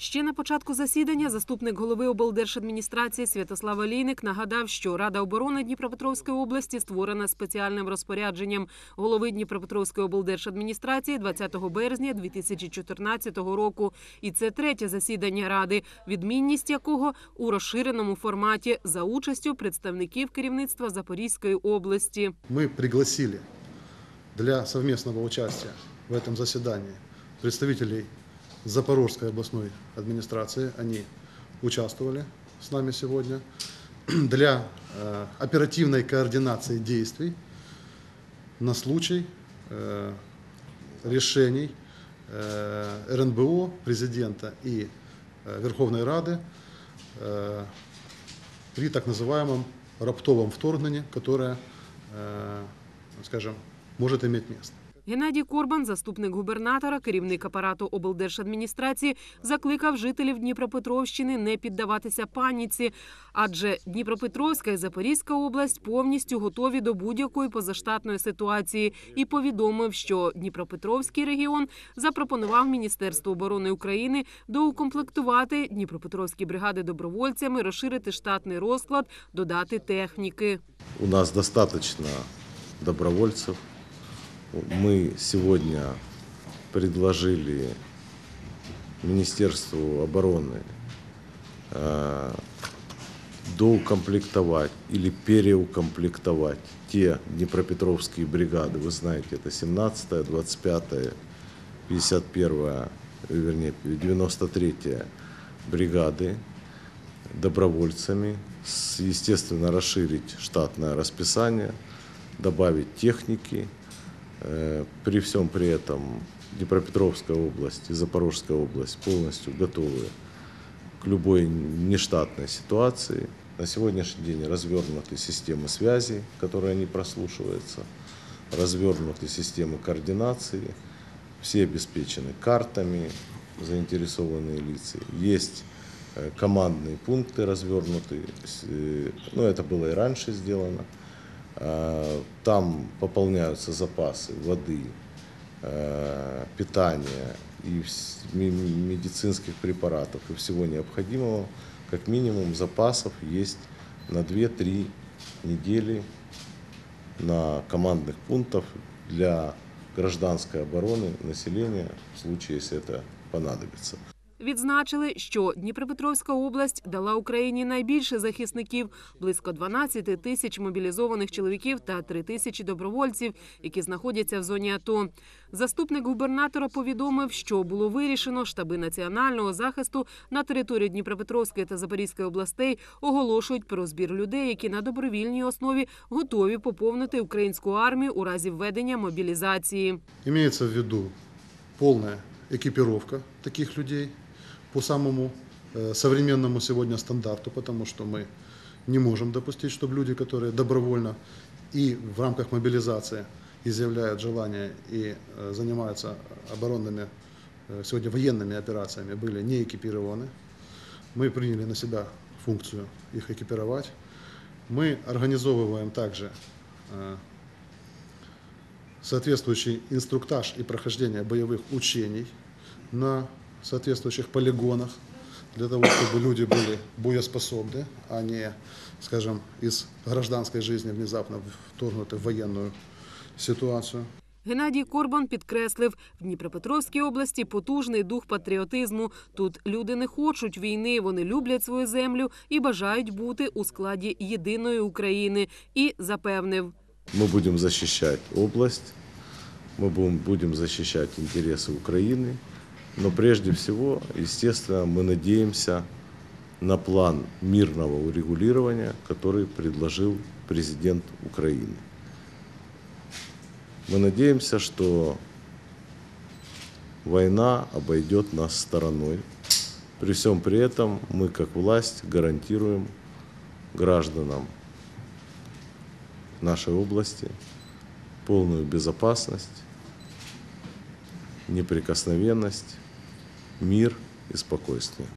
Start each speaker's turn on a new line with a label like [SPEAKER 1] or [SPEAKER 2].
[SPEAKER 1] Ще на початку засідання заступник голови облдержадміністрації Святослав Олійник нагадав, що Рада оборони Дніпропетровської області створена спеціальним розпорядженням голови Дніпропетровської облдержадміністрації 20 березня 2014 року. І це третє засідання ради, відмінність якого у розширеному форматі за участю представників керівництва Запорізької області.
[SPEAKER 2] мы пригласили для совместного участия в этом заседании представителей Запорожской областной администрации. Они участвовали с нами сегодня для э, оперативной координации действий на случай э, решений э, РНБО, президента и Верховной Рады при так называемом раптовом вторгнении, которое, скажем, может иметь место.
[SPEAKER 1] Геннадій Корбан, заступник губернатора, керівник апарату облдержадміністрації, закликав жителів Дніпропетровщини не піддаватися паніці, адже Дніпропетровська і Запорізька область повністю готові до будь-якої позаштатної ситуації і повідомив, що Дніпропетровський регіон запропонував Міністерству оборони України доукомплектувати Дніпропетровські бригади добровольцями, розширити штатний розклад, додати техніки.
[SPEAKER 3] У нас достаточно добровольцев. Мы сегодня предложили Министерству обороны э, доукомплектовать или переукомплектовать те Днепропетровские бригады. Вы знаете, это 17-я, 25-я, 51-я, вернее, 93-я бригады добровольцами, естественно, расширить штатное расписание, добавить техники. Э, При всем при этом Днепропетровская область и Запорожская область полностью готовы к любой нештатной ситуации. На сегодняшний день развернуты системы связи, которые не прослушиваются, развернуты системы координации, все обеспечены картами, заинтересованные лица. Есть э, командные пункты развернуты, э, ну это было и раньше сделано. А, Там пополняются запасы воды, э, питания и медицинских препаратов и всего необходимого. Как минимум запасов есть на 2-3 недели на командных пунктах для гражданской обороны населения в случае, если это понадобится.
[SPEAKER 1] Відзначили, що Дніпропетровська область дала Україні найбільше захисників близько 12 тисяч мобілізованих чоловіків та 3 тисячі добровольців, які знаходяться в зоні АТО. Заступник губернатора повідомив, що було вирішено штаби національного захисту на території Дніпропетровської та Запорізької областей оголошують про збір людей, які на добровільній основі готові поповнити українську армію у разі введення мобілізації.
[SPEAKER 2] Имеется в виду полная экипировка таких людей по самому э, современному сегодня стандарту, потому что мы не можем допустить, чтобы люди, которые добровольно и в рамках мобилизации изъявляют желание и э, занимаются оборонными, э, сегодня военными операциями, были не экипированы. Мы приняли на себя функцию их экипировать. Мы организовываем также э, соответствующий инструктаж и прохождение боевых учений на соответствующих полигонах, для того, чтобы люди были боеспособны, а не, скажем, из гражданской жизни внезапно вторгнуты в военную ситуацию.
[SPEAKER 1] Геннадій Корбан підкреслив, в Дніпропетровській області потужний дух патріотизму. Тут люди не хочуть війни, вони люблять свою землю і бажають бути у складі єдиної України. І запевнив,
[SPEAKER 3] Мы будем защищать область, мы будем, будем защищать интересы Украины, Но прежде всего, естественно, мы надеемся на план мирного урегулирования, который предложил президент Украины. Мы надеемся, что война обойдет нас стороной. При всем при этом мы, как власть, гарантируем гражданам нашей области полную безопасность, неприкосновенность, мир и спокойствие.